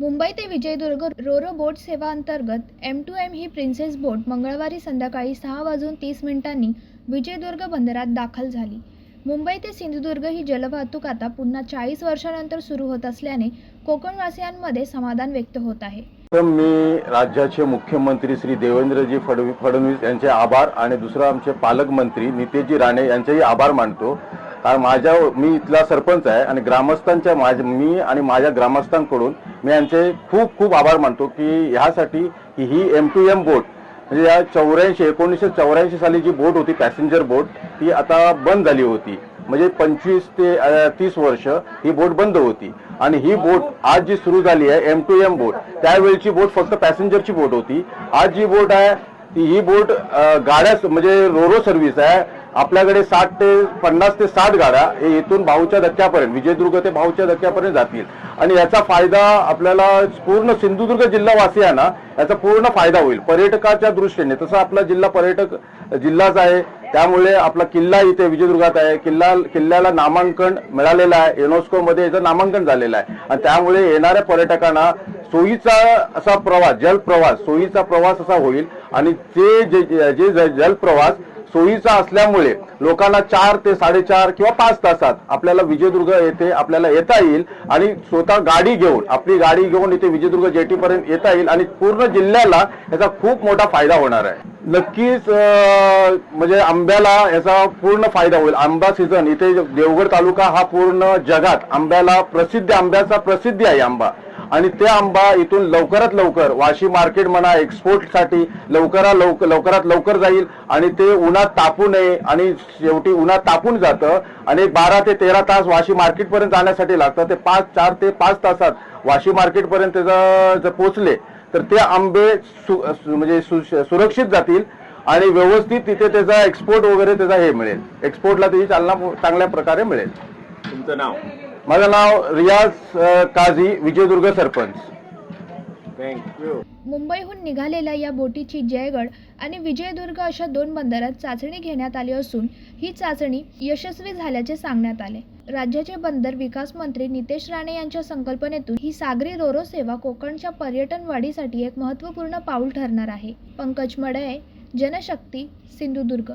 मुंबई ते Vijaydurg Ro-Ro boat सेवा अंतर्गत एम टू एम ही प्रिन्सेस बोट मंगळवारी संध्याकाळी सहा वाजून तीस मिनिटांनी विजयदुर्ग बंदरात दाखल झाली. मुंबई ते सिंधुदुर्ग ही जलवाहतूक आता पुन्हा चाळीस वर्षानंतर सुरू होत असल्याने कोकणवासियांमध्ये समाधान व्यक्त होत आहे. तर मी राज्याचे मुख्यमंत्री श्री देवेंद्रजी फडणवीस यांचे आभार आणि दुसरं आमचे पालकमंत्री नितेशजी राणे यांचेही आभार मानतो. कारण माझ्या मी इथला सरपंच आहे आणि ग्रामस्थांच्या माझ्या मी आणि माझ्या ग्रामस्थांकडून मी यांचे खूप खूप आभार मानतो की ह्यासाठी की ही एम टू एम बोट म्हणजे या चौऱ्याऐंशी एकोणीसशे चौऱ्याऐंशी साली जी बोट होती पॅसेंजर बोट ती आता बंद झाली होती. म्हणजे पंचवीस ते तीस वर्ष ही बोट बंद होती. आणि ही बोट आज जी सुरू झाली आहे एम टू एम बोट त्यावेळची बोट फक्त पॅसेंजरची बोट होती. आज जी बोट आहे ती ही बोट गाड्या म्हणजे रोरो सर्व्हिस आहे. आपल्याकडे साठ ते पन्नास ते साठ गाड्या हे इथून भाऊच्या धक्क्यापर्यंत विजयदुर्ग ते भाऊच्या धक्क्यापर्यंत जातील. आणि याचा फायदा आपल्याला पूर्ण सिंधुदुर्ग जिल्हावासियांना याचा पूर्ण फायदा होईल. पर्यटकाच्या दृष्टीने तसं आपला जिल्हा पर्यटक जिल्हाच आहे. त्यामुळे आपला किल्ला इथे विजयदुर्गात आहे. किल्ला किल्ल्याला नामांकन मिळालेलं आहे. युनेस्कोमध्ये याचं नामांकन झालेलं आहे. आणि त्यामुळे येणाऱ्या पर्यटकांना सोयीचा असा प्रवास जलप्रवास सोयीचा प्रवास असा होईल. आणि ते जे जे जे जलप्रवास सोयीचा असल्यामुळे लोकांना चार ते साडेचार किंवा पाच तासात आपल्याला विजयदुर्ग येथे आपल्याला येता येईल आणि स्वतः गाडी घेऊन आपली गाडी घेऊन इथे विजयदुर्ग जेटीपर्यंत येता येईल आणि पूर्ण जिल्ह्याला याचा खूप मोठा फायदा होणार आहे. नक्कीच म्हणजे आंब्याला याचा पूर्ण फायदा होईल. आंबा सीझन इथे देवगड तालुका हा पूर्ण जगात आंब्याला प्रसिद्ध आंब्याचा प्रसिद्धी आहे आंबा. आणि ते आंबा इथून लवकरात लवकर वाशी मार्केट म्हणा एक्सपोर्टसाठी लवकरात लवकर लवकरात लवकर जाईल आणि ते उन्हात तापू नये आणि शेवटी उन्हात तापून जातं आणि बारा ते तेरा तास वाशी मार्केटपर्यंत जाण्यासाठी लागतं. ते पाच चार ते पाच तासात वाशी मार्केटपर्यंत जर पोचले तर ते आंबे सु सु- म्हणजे सु- सुरक्षित जातील आणि व्यवस्थित तिथे त्याचा एक्सपोर्ट वगैरे त्याचा हे मिळेल. एक्सपोर्टला त्याची चालना चांगल्या प्रकारे मिळेल. तुमचं नाव? माझं नाव रियाज काझी विजयदुर्ग सरपंच. थँक्यू मुंबईहून निघालेल्या या बोटीची जयगड आणि विजयदुर्ग अशा दोन बंदरात चाचणी घेण्यात आली असून ही चाचणी यशस्वी झाल्याचे सांगण्यात आले. राज्याचे बंदर विकास मंत्री नितेश राणे यांच्या संकल्पनेतून ही सागरी रोरो सेवा कोकणच्या पर्यटन वाढीसाठी एक महत्त्वपूर्ण पाऊल ठरणार आहे. पंकज मडये जनशक्ती सिंधुदुर्ग.